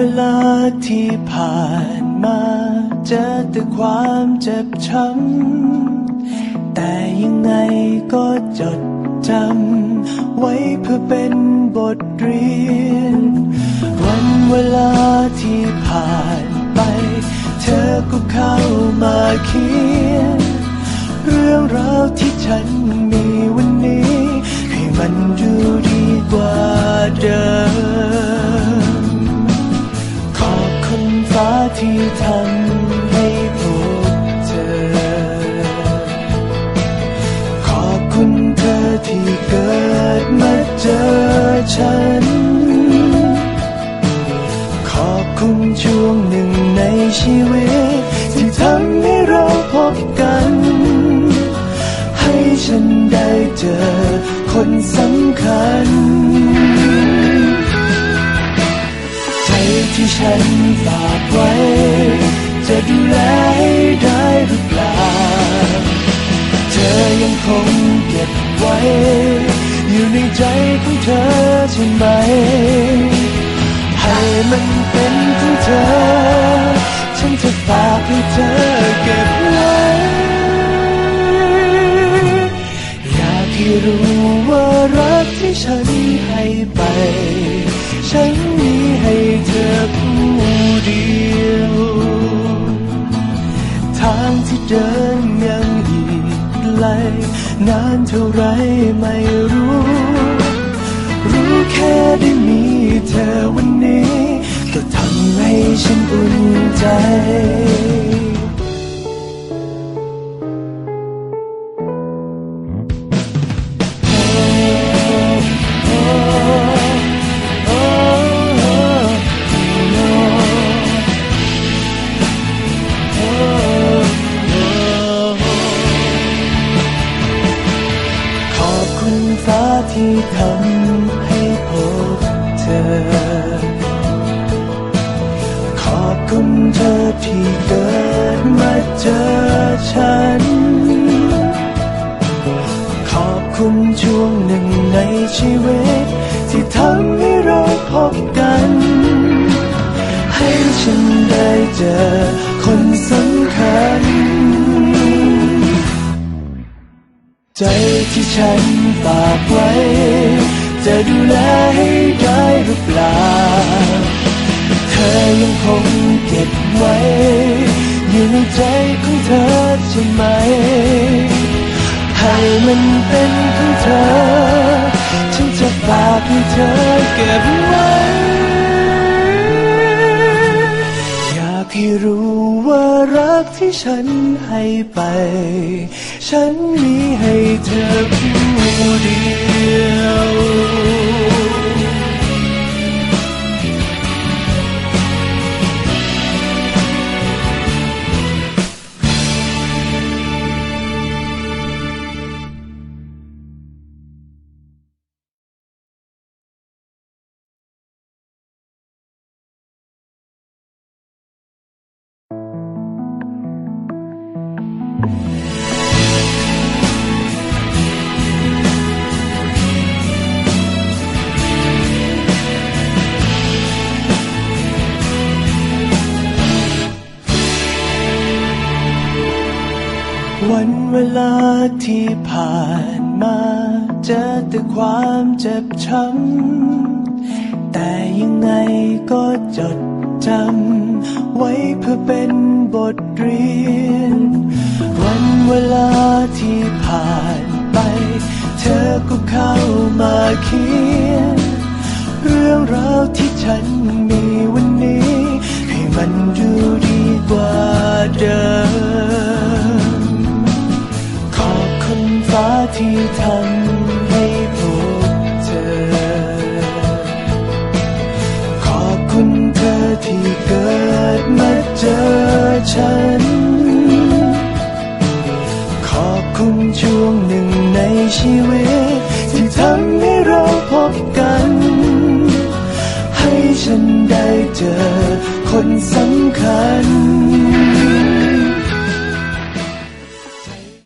วันเวลาที่ผ่านมาเจอแต่ความเจ็บช้ำแต่ยังไงก็จดจำไว้เพื่อเป็นบทเรียน วันเวลาที่ผ่านไป เธอก็เข้ามาเขียน เรื่องราวที่ฉันมีวันนี้ ให้มันดูดีกว่า ที่ทำ ที่ฉันฝากไว้ จะดูแลให้ได้หรือเปล่า เธอยังคงเก็บไว้ อยู่ในใจของเธอใช่ไหม ให้มันเป็นของเธอ ฉันจะฝากให้เธอเก็บไว้อยากให้รู้ว่ารักที่ฉันให้ไปฉัน นานเท่าไรไม่รู้ รู้แค่ได้มีเธอวันนี้ ก็ทำให้ฉันอุ่นใจ ที่ทำให้พบเธอ ขอบคุณเธอที่เกิดมาเจอฉัน ขอบคุณช่วงหนึ่งในชีวิต ที่ทำให้เราพบกัน ให้ฉันได้เจอคนสำคัญ ใจที่ฉันฝากไว้ จะดูแลให้ได้หรือเปล่า เธอยังคงเก็บไว้ อยู่ในใจของเธอใช่ไหม ให้มันเป็นของเธอ ฉันจะฝากให้เธอเก็บ ฉันให้ไป ฉันมีให้เธอผู้เดียว เวลาที่ผ่านมาเจอแต่ความเจ็บช้ำแต่ยังไงก็จดจำไว้เพื่อเป็นบทเรียน วันเวลาที่ผ่านไป เธอก็เข้ามาเขียน เรื่องราวที่ฉันมาที่ทำให้พบเจอ ขอบคุณเธอที่เกิดมาเจอฉัน ขอบคุณช่วงหนึ่งในชีวิต ที่ทำให้เราพบกัน ให้ฉันได้เจอคนสำ